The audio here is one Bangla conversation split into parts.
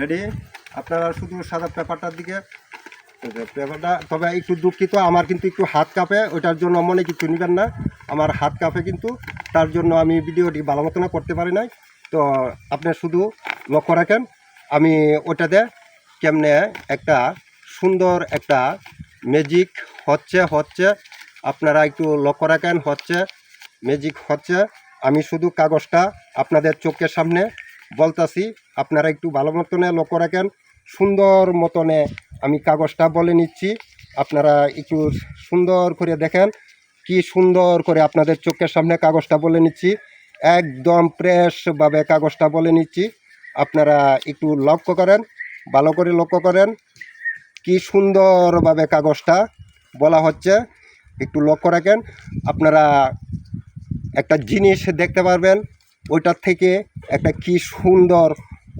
রেডি আপনারা শুধু সাদা পেপারটার দিকে পেপারটা, তবে একটু দুঃখিত, আমার কিন্তু একটু হাত কাঁপে, ওইটার জন্য মনে কিছু নেবেন না। আমার হাত কাঁপে কিন্তু, তার জন্য আমি ভিডিওটি ভালো মতো না করতে পারি নাই। তো আপনি শুধু লক্ষ্য রাখেন, আমি ওটাতে কেমনে একটা সুন্দর একটা ম্যাজিক হচ্ছে হচ্ছে, আপনারা একটু লক্ষ্য রাখেন, হচ্ছে ম্যাজিক হচ্ছে। আমি শুধু কাগজটা আপনাদের চোখের সামনে বলতাছি, আপনারা একটু ভালো মতনে লক্ষ্য রাখেন। সুন্দর মতনে আমি কাগজটা বলে নিচ্ছি। আপনারা একটু সুন্দর করে দেখেন। কি সুন্দর করে আপনাদের চোখের সামনে কাগজটা বলে নিচ্ছি। একদম ফ্রেশভাবে কাগজটা বলে নিচ্ছি। আপনারা একটু লক্ষ্য করেন, ভালো করে লক্ষ্য করেন। কি সুন্দরভাবে কাগজটা বলা হচ্ছে। একটু লক্ষ্য রাখেন। আপনারা একটা জিনিস দেখতে পারবেন। ওইটার থেকে একটা কি সুন্দর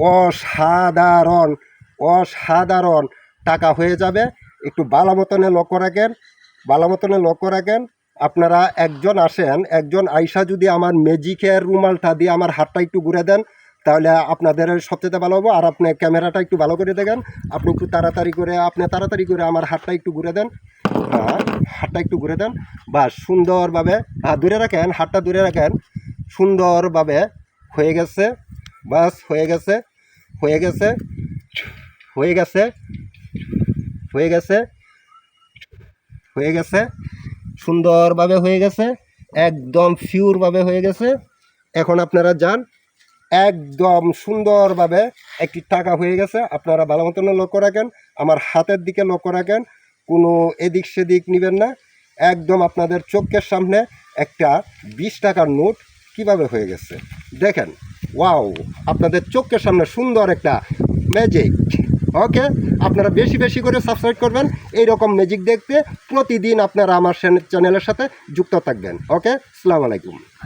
অসাধারণ অসাধারণ টাকা হয়ে যাবে। একটু ভালো মতনে লক্ষ্য রাখেন ভালো মতনে লক্ষ্য রাখেন। আপনারা একজন আসেন, একজন আইসা যদি আমার ম্যাজিকের রুমালটা দিয়ে আমার হাতটা একটু ঘুরে দেন, তাহলে আপনাদের সবচেয়ে ভালো হবে। আর আপনি ক্যামেরাটা একটু ভালো করে দেখেন। আপনি একটু তাড়াতাড়ি করে, আপনি তাড়াতাড়ি করে আমার হাতটা একটু ঘুরে দেন। হ্যাঁ হাতটা একটু ঘুরে দেন। বা সুন্দরভাবে হ্যাঁ দূরে রাখেন, হাতটা দূরে রাখেন। সুন্দরভাবে হয়ে গেছে, বাস হয়ে গেছে হয়ে গেছে হয়ে গেছে হয়ে গেছে হয়ে গেছে, সুন্দরভাবে হয়ে গেছে, একদম পিওরভাবে হয়ে গেছে। এখন আপনারা যান, একদম সুন্দরভাবে একটি টাকা হয়ে গেছে, আপনারা ভালো মতন লক্ষ্য রাখেন, আমার হাতের দিকে লক্ষ্য রাখেন, কোনো এদিক সেদিক নেবেন না, একদম আপনাদের চোখের সামনে একটা বিশ টাকার নোট কীভাবে হয়ে গেছে? দেখেন, ওয়াও, আপনাদের চোখের সামনে সুন্দর একটা ম্যাজিক ওকে আপনারা বেশি বেশি করে সাবস্ক্রাইব করবেন এই রকম ম্যাজিক দেখতে প্রতিদিন আপনারা আমার চ্যানেলের সাথে যুক্ত থাকবেন ওকে আসসালামু আলাইকুম।